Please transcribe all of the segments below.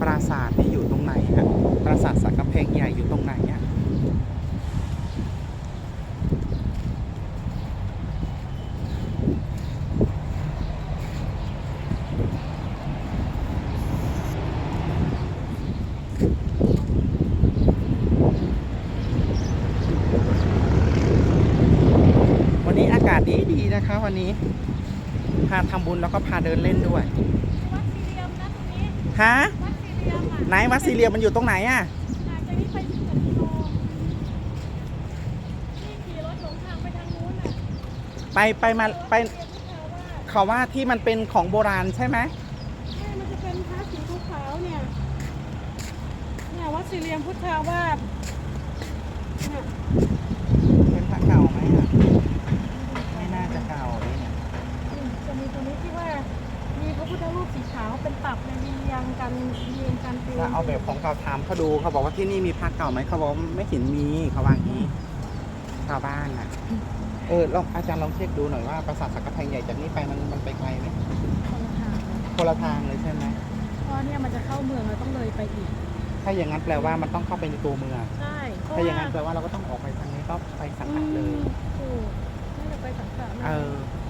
ปราสาทนี่อยู่ตรงไหนฮะปราสาทสักกำแพงใหญ่อยู่ตรงไหนอะวันนี้อากาศดีดีๆนะคะวันนี้ พาทำบุญแล้วก็พาเดินเล่นด้วย วัดสี่เหลี่ยมนะตรงนี้ฮะ วัดสี่เหลี่ยมอะ ไหนวัดสี่เหลี่ยมมันอยู่ตรงไหนอะจากนี้ไปสิบกว่ากิโลนี่ขี่รถหลงทางไปทางนู้นน่ะไปไปมาไปเรียนพุทธาวาสเขาว่าที่มันเป็นของโบราณใช่ไหมใช่มันจะเป็นพระสีขาวๆเนี่ย เนี่ยวัดสี่เหลี่ยมพุทธาวาสเนี่ยเป็นพระเก่าไหมอะไม่น่าจะเก่าเลยเนี่ย จะมีตรงนี้ที่ว่า มีพระพุทธรูปสีขาวเป็นตับในยเรียงกันเรียงกันเป็นถ้าเอาแบบของเก่าถามเขาดูเขาบอกว่าที่นี่มีพระเก่าไหมเขาบอกว่าไม่เห็นมีเขาว่างี้ชาวบ้านอะ เออลองอาจารย์ลองเช็คดูหน่อยว่าปราสาทสักกะแพงใหญ่จากนี้ไปมันมันไปไกลไหมคนละทางเลยคนละทางเลยใช่ไหมเพราะเนี่ยมันจะเข้าเมืองเราต้องเลยไปอีก ถ้าอย่างนั้นแปลว่ามันต้องเข้าไปในตัวเมืองใช่เพระถ้าอย่างนั้นว่แปลว่าเราก็ต้องออกไปทางนี้ก็ไปสังขะเลยถูกน่าจะไปสังขะเออเพ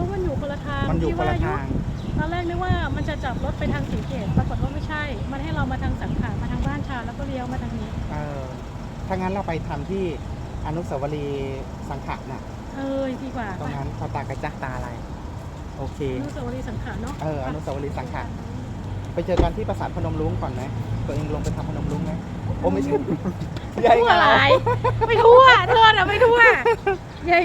ราะมันอยู่คนละทางมันอยู่ที่คนละว่ทางตอนแรกนึกว่ามันจะจับรถไปทางสีเกตปรากฏว่าไม่ใช่ มันให้เรามาทางสังขะมาทางบ้านชาแล้วก็เลี้ยวมาทางนี้ เออถ้างั้นเราไปทำที่อนุสาวรีย์สังขะน่ะ เออดีกว่าตรงนั้นเขาตากระจักตาอะไร โอเค อนุสาวรีย์สังขะเนาะเอออนุสาวรีย์สังขะไปเจอกันที่ปราสาทพนมรุ้งก่อนไหมตัวเองลงไปทำพนมรุ้งไหมโอ้ไม่ใช่ใหญ่ทั่วเหงาหลายไม่ทั่วเธอน่ะไม่ทั่ว